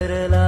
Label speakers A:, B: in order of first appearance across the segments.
A: Kerala.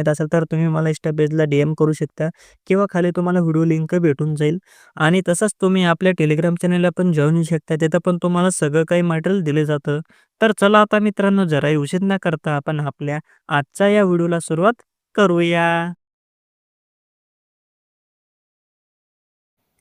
B: माहीत असेल तर तुम्ही मला इंस्टा पेजला डी एम करू शकता किंवा खाली तुम्हाला व्हिडिओ लिंक भेटून जाईल. आणि तसंच तुम्ही आपल्या टेलिग्राम चॅनलला पण जॉईन होऊ शकता. तिथं पण तुम्हाला सगळं काही मटेरियल दिलं जातं. तर चला आता मित्रांनो जराही उशीर न करता आपण आपल्या आजच्या या व्हिडिओला सुरुवात करूया.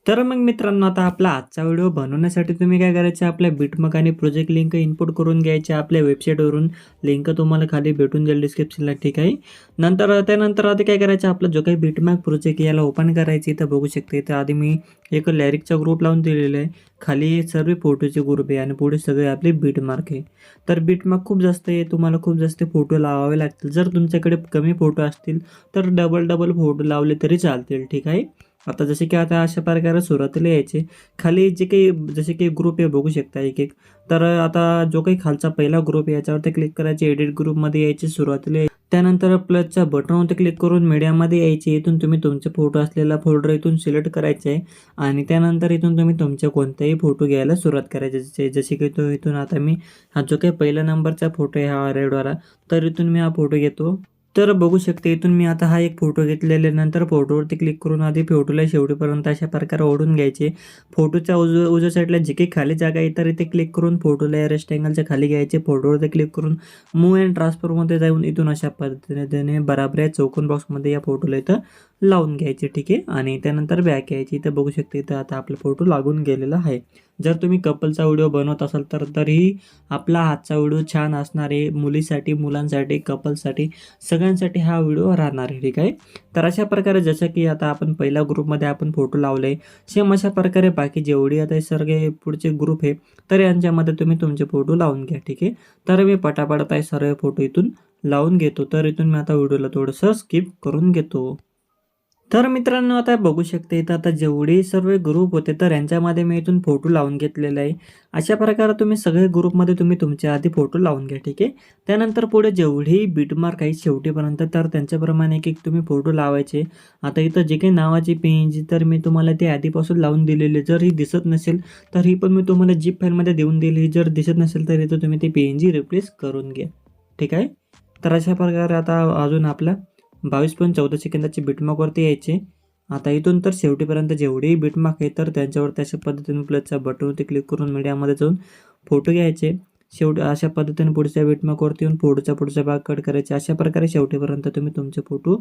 B: तर मग मित्रांनो आता आपला आजचा व्हिडिओ बनवण्यासाठी तुम्ही काय करायचं? आपल्या बिटमक आणि प्रोजेक्ट लिंक इनपुट करून घ्यायचे. आपल्या वेबसाईटवरून लिंक तुम्हाला खाली भेटून जाईल डिस्क्रिप्शनला ठीक आहे? नंतर त्यानंतर आधी काय करायचं? आपलं जो काही बिटमॅक प्रोजेक्ट याला ओपन करायची इथं बघू शकते इथं आधी मी एक लॅरिकचा ग्रुप लावून दिलेला आहे. खाली सर्व फोटोचे ग्रुप आहे आणि पुढे सगळे आपले बीटमार्क आहे. तर बीटमार्क खूप जास्त आहे तुम्हाला खूप जास्त फोटो लावावे लागतील. जर तुमच्याकडे कमी फोटो असतील तर डबल डबल फोटो लावले तरी चालतील ठीक आहे? आता जसे की आता अशा प्रकारे सुरुवातीला यायचे. खाली जे काही जसे की ग्रुप आहे बघू शकता एक एक. तर आता जो काही खालचा पहिला ग्रुप आहे याच्यावरती क्लिक करायचे एडिट ग्रुपमध्ये यायचे सुरुवातीला त्यानंतर प्लसच्या बटनवरती क्लिक करून मीडियामध्ये यायचे. इथून तुम्ही तुमचे फोटो असलेला फोल्डर इथून सिलेक्ट करायचे आहे. आणि त्यानंतर इथून तुम्ही तुमचे कोणतेही फोटो घ्यायला सुरुवात करायची. जसे जसे की तो इथून आता मी हा जो काही पहिला नंबरचा फोटो आहे हा रेडवाला तर इथून मी हा फोटो घेतो. तर बघू शकते इथून मी आता हा एक फोटो घेतलेले नंतर फोटोवरती क्लिक करून आधी फोटोला शेवटीपर्यंत अशा प्रकारे ओढून घ्यायचे. फोटोच्या उजव्या उजव्या साईडला जे काही खाली जागा आहे तर इथे क्लिक करून फोटोला या रेस्टँगलच्या खाली घ्यायचे. फोटोवरती क्लिक करून मूव अँड ट्रान्सफरमध्ये जाऊन इथून अशा पद्धतीने बराबर या चौकोन बॉक्समध्ये या फोटोला इथं लावून घ्यायचे ठीक आहे? आणि त्यानंतर बॅक यायची. इथं बघू शकते इथं आता आपला फोटो लागून गेलेला आहे. जर तुम्ही कपलचा व्हिडिओ बनवत असाल तर तरीही आपला हातचा व्हिडिओ छान असणार आहे. मुलीसाठी मुलांसाठी कपलसाठी सगळ्यांसाठी हा व्हिडिओ राहणार आहे ठीक आहे? तर अशा प्रकारे जसं की आता आपण पहिल्या ग्रुपमध्ये आपण फोटो लावले सेम अशा प्रकारे बाकी जेवढी आता सर्व पुढचे ग्रुप आहे तर यांच्यामध्ये तुम्ही तुमचे फोटो लावून घ्या ठीक आहे? तर मी पटापट आहे सर्व फोटो इथून लावून घेतो. तर इथून मी आता व्हिडिओला थोडंसं स्किप करून घेतो. तर मित्रांनो आता बघू शकते इथं आता जेवढे सर्व ग्रुप होते तर यांच्यामध्ये मी इथून फोटो लावून घेतलेला आहे. अशा प्रकारे तुम्ही सगळे ग्रुपमध्ये तुम्ही तुमच्या आधी फोटो लावून घ्या ठीक आहे? त्यानंतर पुढे जेवढेही बीटमार्क आहेत शेवटीपर्यंत तर त्यांच्याप्रमाणे एक एक तुम्ही फोटो लावायचे. आता इथं जे काही नावाची पेंज तर मी तुम्हाला ते आधीपासून लावून दिलेले जर ही दिसत नसेल तर ही पण मी तुम्हाला जीप फाईलमध्ये देऊन दिली जर दिसत नसेल तर इथं तुम्ही ती पेंजी रिप्लेस करून घ्या ठीक आहे? तर अशा प्रकारे आता अजून आपला बावीस पॉईंट चौदा सेकंदाची बिटमार्कवरती यायचे. आता इथून तर शेवटीपर्यंत जेवढेही बिटमार्क आहे तर त्यांच्यावरती अशा पद्धतीने प्लसच्या बटनवरती क्लिक करून मीडियामध्ये जाऊन फोटो घ्यायचे. शेवटी अशा पद्धतीने पुढच्या बिटमार्कवरती येऊन पुढचा पुढचा भाग कट करायचे. अशा प्रकारे शेवटीपर्यंत तुम्ही तुमचे फोटो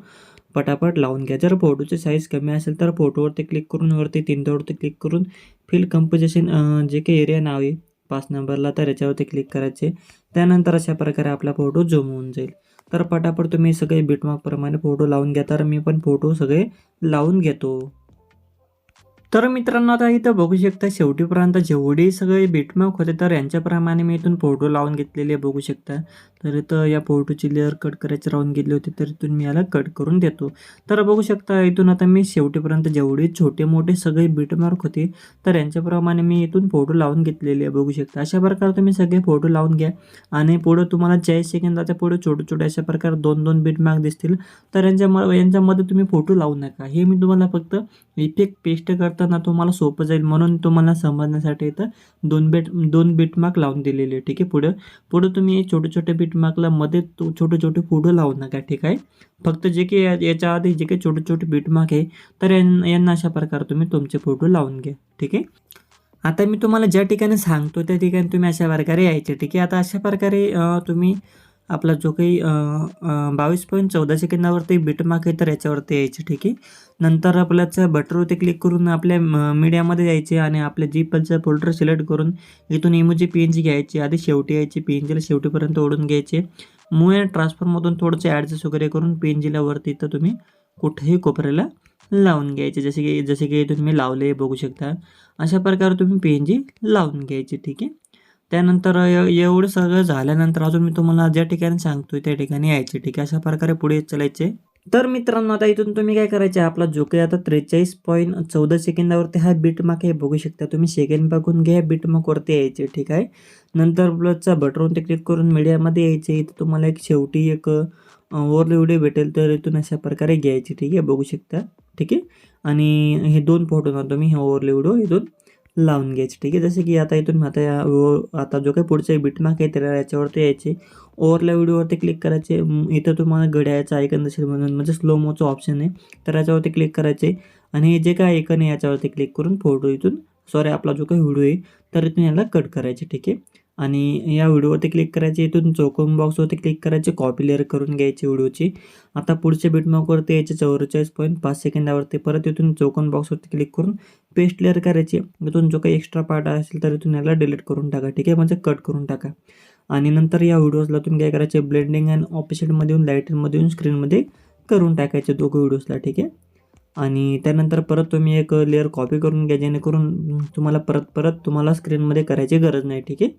B: पटापट लावून घ्या. जर फोटोची साईज कमी असेल तर फोटोवरती क्लिक करून वरती तीनवरती क्लिक करून फिल कंपोजिशन जे काही एरिया नाव आहे पाच नंबरला तर याच्यावरती क्लिक करायचे. त्यानंतर अशा प्रकारे आपला फोटो झूम होऊन जाईल. तर पटापट तुम्ही सगळे बिटमार्कप्रमाणे फोटो लावून घ्या. तर मी पण फोटो सगळे लावून घेतो. तर मित्रांनो आता इथं बघू शकता शेवटीपर्यंत जेवढे सगळे बिटमार्क होते तर यांच्याप्रमाणे मी इथून फोटो लावून घेतलेले बघू शकता. तर इथं या फोटोची लेअर कट करायची राहून गेली होती तर इथून मी याला कट करून देतो. तर बघू शकता इथून आता मी शेवटीपर्यंत जेवढे छोटे मोठे सगळे बिटमार्क होते तर यांच्याप्रमाणे मी इथून फोटो लावून घेतलेले आहे बघू शकता. अशा प्रकारे तुम्ही सगळे फोटो लावून घ्या. आणि पुढं तुम्हाला चाळीस सेकंदाच्या पुढे छोटे छोटे अशा प्रकारे दोन दोन बिटमार्क दिसतील तर यांच्या यांच्यामध्ये तुम्ही फोटो लावू नका. हे मी तुम्हाला फक्त इफेक्ट पेस्ट करताना तुम्हाला सोपं जाईल. म्हणून तुम्हाला समजण्यासाठी इथं दोन बेट दोन बीटमार्क लावून दिलेले आहे. ठीक आहे? पुढं पुढं तुम्ही छोटे छोटे बीटमार्कला मध्ये तो छोटे छोटे पुढं लावू नका. ठीक आहे? फक्त जे काही या- याच्या आधी जे काही छोटे छोटे बीटमार्क आहे तर यां- यांना अशा प्रकारे तुम्ही तुमचे फोटो लावून घ्या. ठीक आहे? आता मी तुम्हाला ज्या ठिकाणी सांगतो त्या ठिकाणी तुम्ही अशा प्रकारे यायचे. ठीक आहे? आता अशा प्रकारे तुम्ही आपला जो काही बावीस पॉईंट चौदा सेकंदावरती बीटमार्क आहे तर याच्यावरती यायचे ठीक आहे? नंतर आपल्याच बटरवरती क्लिक करून आपल्या मीडियामध्ये यायचे आणि आपल्या जीपलचं फोल्डर सिलेक्ट करून इथून इमोजी पी एन जी घ्यायची आधी शेवटी यायची पी एन जीला शेवटीपर्यंत ओढून घ्यायचे. मूव अँड ट्रान्सफरमधून थोडंसं ॲडजस्ट वगैरे करून पी एन जीला वरती तर तुम्ही कुठेही कोपऱ्याला लावून घ्यायचे जसे की जसे की तुम्ही लावले बघू शकता. अशा प्रकारे तुम्ही पी एन जी लावून घ्यायची ठीक आहे? त्यानंतर एवढं सगळं झाल्यानंतर अजून मी तुम्हाला ज्या ठिकाणी सांगतोय त्या ठिकाणी यायचे ठीक आहे. अशा प्रकारे पुढे चालायचे. तर मित्रांनो आता इथून तुम्ही काय करायचे? आपला जो काही आता त्रेचाळीस पॉईंट चौदा सेकंदावरती हा बीटमार्क हे बघू शकता तुम्ही. सेकंड बघून घ्या बीटमार्कवरती यायचे ठीक आहे. नंतर प्लसचा बटरवरती क्लिक करून मीडियामध्ये यायचे. इथं तुम्हाला एक शेवटी एक ओव्हरले व्हिडिओ भेटेल तर इथून अशा प्रकारे घ्यायचे ठीक आहे बघू शकता. ठीक आहे? आणि हे दोन फोटो ना तुम्ही हे ओव्हरले व्हिडिओ इथून लावून घ्यायचे. ठीक आहे? जसे की आता इथून आता या आता जो काही पुढचा बिटमार्क आहे त्याला याच्यावरती यायचे. ओवरल्या व्हिडिओवरती क्लिक करायचे. इथं तुम्हाला घड्याळचं आयकन दिसेल म्हणून म्हणजे स्लो मोचं ऑप्शन आहे. तर याच्यावरती क्लिक करायचे. आणि हे जे काय आयकन आहे याच्यावरती क्लिक करून फोटो इथून सॉरी आपला जो काही व्हिडिओ आहे तर इथून याला कट करायचे. ठीक आहे? आणि या व्हिडिओवरती क्लिक करायचे इथून चौकोन बॉक्सवरती क्लिक करायचे कॉपी लेअर करून घ्यायची व्हिडिओची. आता पुढच्या बिटमॉकवरती यायचे चौवेचाळीस पॉईंट पाच सेकंदावरती. परत इथून चौकोन बॉक्सवरती क्लिक करून पेस्ट लेअर करायची. इथून जो काही एक्स्ट्रा पार्ट असेल तर इथून याला डिलीट करून टाका. ठीक आहे? म्हणजे कट करून टाका. आणि नंतर या व्हिडिओजला तुम्ही काय करायचे? ब्लेंडिंग अँड ऑफिशियलमध्ये येऊन लाईटमध्ये येऊन स्क्रीनमध्ये करून टाकायचे दोघं व्हिडिओजला. ठीक आहे? आणि त्यानंतर परत तुम्ही एक लेअर कॉपी करून घ्या जेणेकरून तुम्हाला परत परत तुम्हाला स्क्रीनमध्ये करायची गरज नाही ठीक आहे?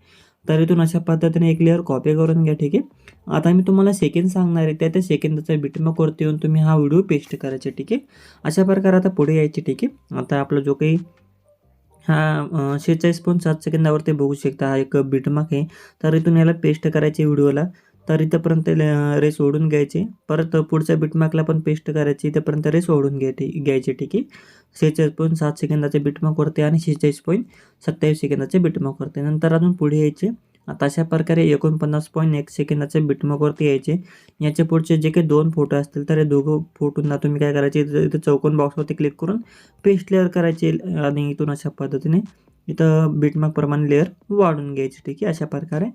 B: तर इथून अशा पद्धतीने एक लेअर कॉपी करून घ्या ठीक आहे? आता मी तुम्हाला सेकंड सांगणार आहे त्या त्या सेकंदाचा बिटमकवरती येऊन तुम्ही हा व्हिडिओ पेस्ट करायचा ठीक आहे? अशा प्रकारे आता पुढे यायचे ठीक आहे? आता आपला जो काही हा शेहेचाळीस पॉईंट सात सेकंदावरती बघू शकता हा एक बीटमार्क आहे. तर इथून याला पेस्ट करायचे व्हिडिओला तर इथंपर्यंत रेस ओढून घ्यायचे. परत पुढच्या बीटमार्कला पण पेस्ट करायची. इथंपर्यंत रेस ओढून घ्यायची घ्यायची ठीक आहे. सेहेचाळीस पॉईंट सात सेकंदाचे बीटमार्कवरती आणि सेहेचाळीस पॉईंट सत्तावीस सेकंदाचे बीटमार्कवरती नंतर अजून पुढे यायचे. आता अशा प्रकारे एकोणपन्नास पॉईंट एक सेकंदाचे बीटमार्कवरती यायचे. याच्या पुढचे जे काही दोन फोटो असतील तर हे दोघं फोटोंना तुम्ही काय करायचे? इथं चौकोन बॉक्सवरती क्लिक करून पेस्ट लेअर करायचे आणि इथून अशा पद्धतीने इथं बीटमार्कप्रमाणे लेअर वाढून घ्यायचे ठीक आहे. अशा प्रकारे.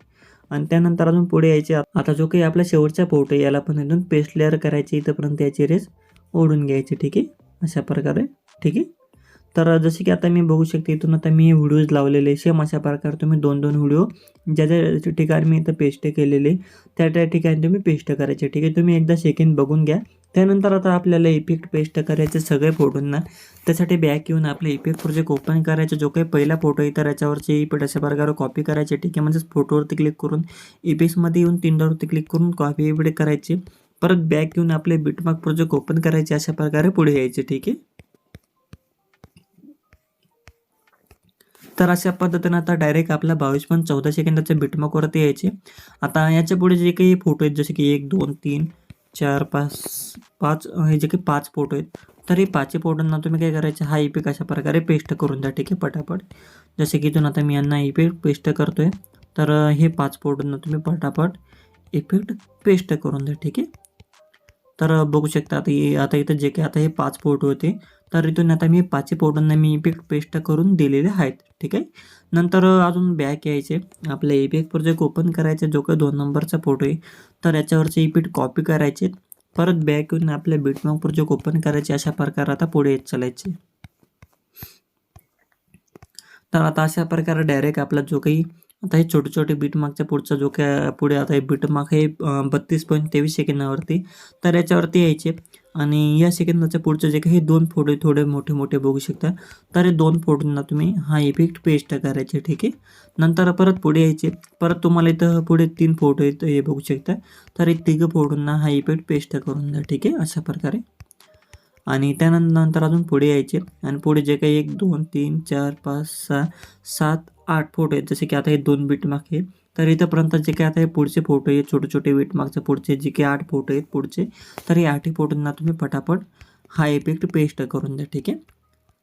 B: आणि त्यानंतर अजून पुढे यायचे आता जो काही आपला शेवटचा पोट आहे याला पण इथून पेस्ट लेअर करायची इथंपर्यंत याची रेस ओढून घ्यायची ठीक आहे? अशा प्रकारे ठीक आहे? तर जसे की आता मी बघू शकते इथून आता मी व्हिडिओज लावलेले सेम अशा प्रकारे तुम्ही दोन दोन व्हिडिओ ज्या ज्या ठिकाणी मी इथं पेस्ट केलेले त्या त्या ठिकाणी तुम्ही पेस्ट करायचे. ठीक आहे तुम्ही एकदा सेकंड बघून घ्या. त्यानंतर आता आपल्याला इफेक्ट पेस्ट करायचे सगळे फोटोंना त्यासाठी बॅक येऊन आपले इफेक्ट प्रोजेक्ट ओपन करायचे. जो काही पहिला फोटो आहे तर याच्यावरचे इफेक्ट अशा प्रकारे कॉपी करायचे. ठीक आहे म्हणजेच फोटोवरती क्लिक करून इफेक्ट्समध्ये येऊन तीनडावरती क्लिक करून कॉपी इफेक्ट करायचे. परत बॅक येऊन आपले बिटमार्क प्रोजेक्ट ओपन करायचे अशा प्रकारे पुढे यायचे. ठीक आहे? तर अशा पद्धतीनं आता डायरेक्ट आपला बावीस पण चौदा सेकंदाच्या बिटमार्कवरती यायचे. आता याच्यापुढे जे काही फोटो आहेत जसे की एक दोन तीन चार पाच पाच हे जे काही पाच फोटो आहेत तर हे पाचही फोटोंना तुम्ही काय करायचे? हा इफेक्ट अशा प्रकारे पेस्ट करून द्या ठीक आहे पटापट. जसे की इथून आता मी यांना इफेक्ट पेस्ट आहे तर हे पाच फोटोंना तुम्ही पटापट इफेक्ट पेस्ट करून द्या ठीक आहे. तर बघू शकता आता हे आता इथं जे काही आता हे पाच फोटो होते. तर इथून आता मी पाचही फोटोंना मी इफेक्ट पेस्ट करून दिलेले आहेत. ठीक आहे? नंतर अजून बॅक यायचे आपले इफेक्ट प्रोजेक्ट ओपन करायचे जो काही दोन नंबरचा फोटो आहे तर याच्यावरचे इफेक्ट कॉपी करायचे. परत बॅक येऊन आपल्या बिटमॉक प्रोजेक्ट ओपन करायचे अशा प्रकारे आता पुढे येत चालायचे. तर आता अशा प्रकारे डायरेक्ट आपला जो काही आता हे छोटे छोटे बीटमार्कच्या पुढचा जो काय पुढे आता हे बीटमार्क हे बत्तीस पॉईंट तेवीस सेकंदावरती. तर याच्यावरती यायचे. आणि या सेकंदाच्या पुढचं जे काही हे दोन फोटो थोडे मोठे मोठे बघू शकता. तर हे दोन फोटोंना तुम्ही हा इफेक्ट पेस्ट करायचे ठीक आहे? नंतर परत पुढे यायचे. परत तुम्हाला इथं पुढे तीन फोटो इथं हे बघू शकता. तर हे तिघं फोटोंना हा इफेक्ट पेस्ट करून द्या ठीक आहे? अशा प्रकारे. आणि त्यानंतर अजून पुढे यायचे. आणि पुढे जे काही एक दोन तीन चार पाच सहा सात आठ फोटो आहेत. जसे की आता हे दोन बीटमार्क आहे तर इथंपर्यंत जे काही आता हे पुढचे फोटो आहेत छोटे छोटे बीटमार्कचे पुढचे जे काही आठ फोटो आहेत पुढचे तर हे आठही फोटोंना तुम्ही पटापट हा इफेक्ट पेस्ट करून द्या ठीक आहे?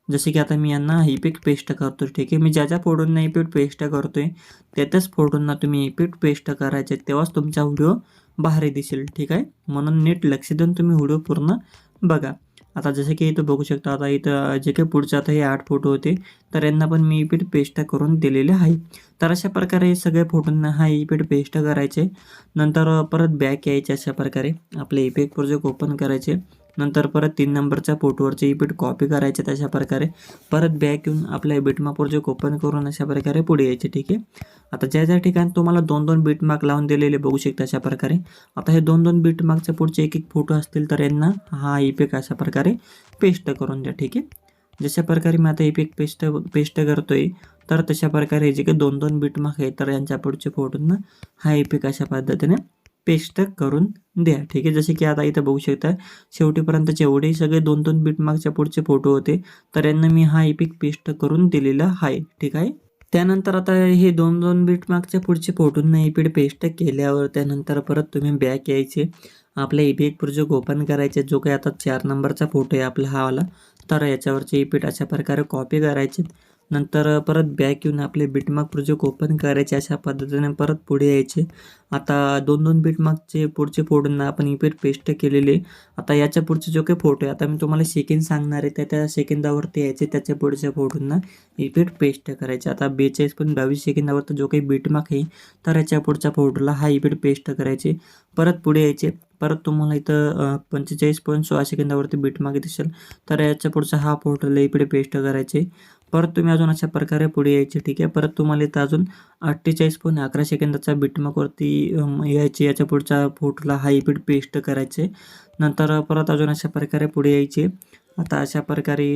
B: जसे की आता मी यांना इफेक्ट पेस्ट करतो ठीक आहे? मी ज्या ज्या फोटोंना इफेक्ट पेस्ट आहे त्याच्याच फोटोंना तुम्ही इफेक्ट पेस्ट करायचे तेव्हाच तुमचा व्हिडिओ भारी दिसेल ठीक आहे? म्हणून नीट लक्ष देऊन तुम्ही व्हिडिओ पूर्ण बघा. आता जसं की इथं बघू शकता आता इथं जे काही पुढचे आता हे आठ फोटो होते तर यांना पण मी इफेक्ट पेस्ट करून दिलेले आहे. तर अशा प्रकारे सगळ्या फोटोंना हा इफेक्ट पेस्ट करायचे. नंतर परत बॅक यायचे अशा प्रकारे. आपले इफेक्ट प्रोजेक्ट ओपन करायचे. नंतर परत तीन नंबरच्या पोटवरचे इफेक्ट कॉपी करायचे तशा प्रकारे. परत बॅक येऊन आपल्या बिटमार्क प्रोजेक्ट ओपन करून अशा प्रकारे पुढे यायचे ठीक आहे? आता ज्या ज्या ठिकाणी तुम्हाला दोन दोन बिटमार्क लावून दिलेले बघू शकता अशा प्रकारे. आता हे दोन दोन बिटमार्कचे पुढचे एक एक फोटो असतील तर यांना हा इपेक अशा प्रकारे पेस्ट करून द्या ठीक आहे? जशा प्रकारे मी आता इफेक्ट पेस्ट पेस्ट करतोय तर तशा प्रकारे जे काही दोन दोन बिटमार्क आहे तर यांच्या पुढचे फोटोंना हा इफेक्ट अशा पद्धतीने पेस्ट करून द्या. ठीक आहे? जसे की आता इथं बघू शकता शेवटीपर्यंत जेवढे सगळे दोन दोन बिटमार्कच्या पुढचे फोटो होते तर यांना मी हा इपिक पेस्ट करून दिलेला आहे. ठीक आहे? त्यानंतर आता हे दोन दोन बिटमार्कच्या पुढचे फोटोंना इपीड पेस्ट केल्यावर त्यानंतर परत तुम्ही बॅक यायचे. आपल्या इपिक प्रोजेक्ट ओपन करायचे. जो काही आता चार नंबरचा फोटो आहे आपला हा वाला तर याच्यावरचे इफेक्ट अशा प्रकारे कॉपी करायचे. नंतर परत बॅक येऊन आपले बिटमार्क प्रोजेक्ट ओपन करायचे अशा पद्धतीने परत पुढे यायचे. आता दोन दोन बिटमार्कचे पुढचे फोटोंना आपण इपेर पेस्ट केलेले. आता याच्या पुढचे जो काही फोटो आहे आता मी तुम्हाला सेकंड सांगणार आहे त्या त्या सेकंदावरती यायचे त्याच्या पुढच्या फोटोंना इफेक्ट पेस्ट करायचे. आता बेचाळीस पण बावीस सेकंदावरती जो काही बिटमार्क आहे तर याच्या पुढच्या फोटोला हा इफेक्ट पेस्ट करायचे. परत पुढे यायचे. परत तुम्हाला इथं पंचेचाळीस पॉईंट सोळा सेकंदावरती बिटमार्क दिसेल. तर याच्या पुढचा हा फोटोला इकडे पेस्ट करायचे. परत तुम्ही अजून अशा प्रकारे पुढे यायचे ठीक आहे? परत तुम्हाला इथं अजून अठ्ठेचाळीस पॉईंट अकरा सेकंदाचा बिटमार्कवरती यायचे याच्या पुढच्या फोटोला हा पेस्ट करायचे. नंतर परत अजून अशा प्रकारे पुढे यायचे. आता अशा प्रकारे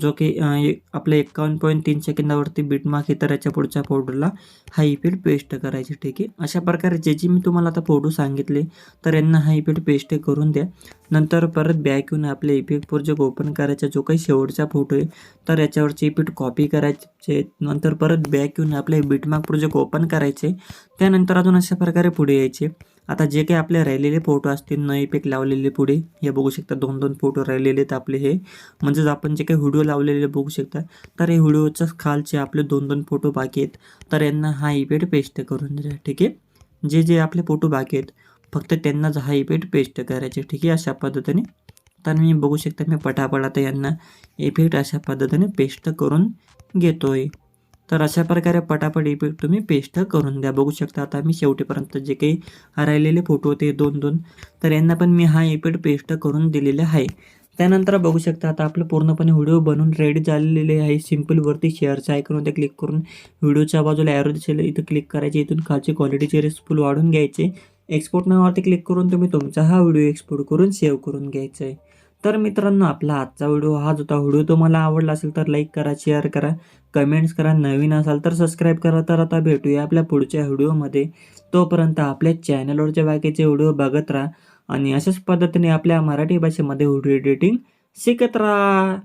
B: जो की ए- आपल्या एकावन्न पॉईंट तीन सेकंदावरती बीटमार्क आहे तर याच्या पुढच्या पावडरला हा इफेक्ट पेस्ट करायची ठीक आहे? अशा प्रकारे जे जे मी तुम्हाला आता फोटो सांगितले तर यांना हा इफेक्ट पेस्ट करून द्या. नंतर परत बॅक येऊन आपले इफेक्ट प्रोजेक्ट ओपन करायचा जो काही शेवटचा फोटो आहे तर याच्यावरचे इफेक्ट कॉपी करायचे. नंतर परत बॅक येऊन आपले बीटमार्क प्रोजेक्ट ओपन करायचे. त्यानंतर अजून अशा प्रकारे पुढे यायचे. आता जे काही आपले राहिलेले फोटो असतील न इफेक्ट लावलेले पुढे हे बघू शकता. दोन दोन फोटो राहिलेले आहेत आपले हे. म्हणजेच आपण जे काही व्हिडिओ लावलेले बघू शकता तर हे व्हिडिओच्या खालचे आपले दोन दोन फोटो बाकी आहेत. तर यांना हा इफेक्ट पेस्ट करून द्या ठीक आहे? जे जे आपले फोटो बाकी आहेत फक्त त्यांनाच हा इफेक्ट पेस्ट करायचे ठीक आहे? अशा पद्धतीने. तर मी बघू शकता मी पटापट आता यांना इफेक्ट अशा पद्धतीने पेस्ट करून घेतो आहे तर अशा प्रकारे पटापट इफेक्ट तुम्ही पेस्ट करून द्या. बघू शकता आता मी शेवटीपर्यंत जे काही राहिलेले फोटो होते दोन दोन तर यांना पण मी हा इफेक्ट पेस्ट करून दिलेला आहे. त्यानंतर बघू शकता आता आपलं पूर्णपणे व्हिडिओ बनवून रेडी झालेले आहे. सिम्पलवरती शेअरच्या ते क्लिक करून व्हिडिओच्या बाजूला ॲरो दिसेल इथं क्लिक करायचे. इथून खालची क्वालिटीचे रेस्फुल वाढून घ्यायचे. एक्सपोर्ट नावावरती क्लिक करून तुम्ही तुमचा हा व्हिडिओ एक्सपोर्ट करून सेव्ह करून घ्यायचा आहे. तर मित्रांनो आपला आजचा व्हिडिओ हाच होता व्हिडिओ तुम्हाला आवडला असेल तर लाईक करा शेअर करा कमेंट्स करा. नवीन असाल तर सबस्क्राईब करा. तर आता भेटूया आपल्या पुढच्या व्हिडिओमध्ये तोपर्यंत आपल्या चॅनलवरच्या बाकीचे व्हिडिओ बघत राहा आणि अशाच पद्धतीने आपल्या मराठी भाषेमध्ये व्हिडिओ एडिटिंग शिकत राहा.